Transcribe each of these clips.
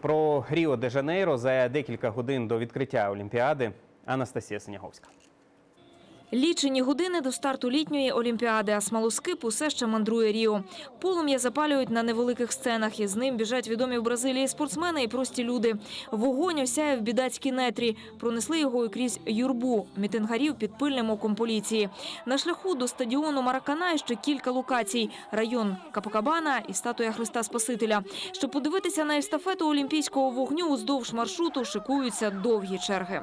Про Ріо де Жанейро за декілька годин до відкриття Олімпіади Анастасія Синяговська. Лічені години до старту літньої олімпіади, а смолоскип усе ще мандрує Ріо. Полум'я запалюють на невеликих сценах, і з ним біжать відомі в Бразилії спортсмени і прості люди. Вогонь осяє в бідацькій нетрі. Пронесли його і крізь юрбу мітингарів під пильним оком поліції. На шляху до стадіону Маракана ще кілька локацій: район Капакабана і статуя Христа Спасителя. Щоб подивитися на естафету олімпійського вогню уздовж маршруту, шикуються довгі черги.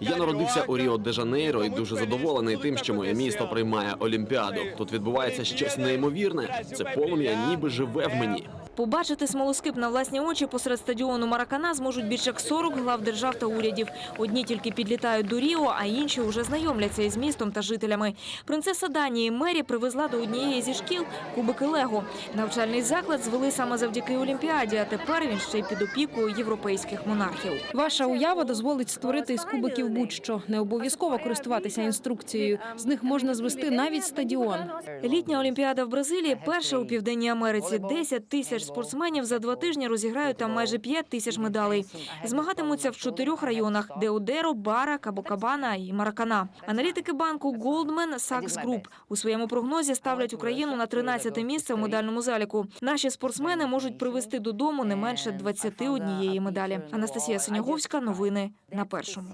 Я народився у Ріо де Жанейро і дуже задоволений тим, що моє місто приймає Олімпіаду. Тут відбувається щось неймовірне. Це полум'я ніби живе в мені. Побачити смолоскип на власні очі посеред стадіону Маракана зможуть більше як 40 глав держав та урядів. Одні тільки підлітають до Ріо, а інші вже знайомляться із містом та жителями. Принцеса Данії Мері привезла до однієї зі шкіл кубики Лего. Навчальний заклад звели саме завдяки Олімпіаді, а тепер він ще й під опікою європейських монархів. Ваша уява дозволить створити із кубиків будь-що. Не обов'язково користуватися інструкцією. З них можна звести навіть стадіон. Літня Олімпіада в Бразилії перша у Південній Америці. 10 тисяч спортсменів за два тижні розіграють там майже 5 тисяч медалей. Змагатимуться в чотирьох районах: Деодеро, Бара, Кабокабана і Маракана. Аналітики банку Goldman Sachs Group у своєму прогнозі ставлять Україну на 13 місце в медальному заліку. Наші спортсмени можуть привезти додому не менше 21 медалі. Анастасія Синяговська. Новини на першому.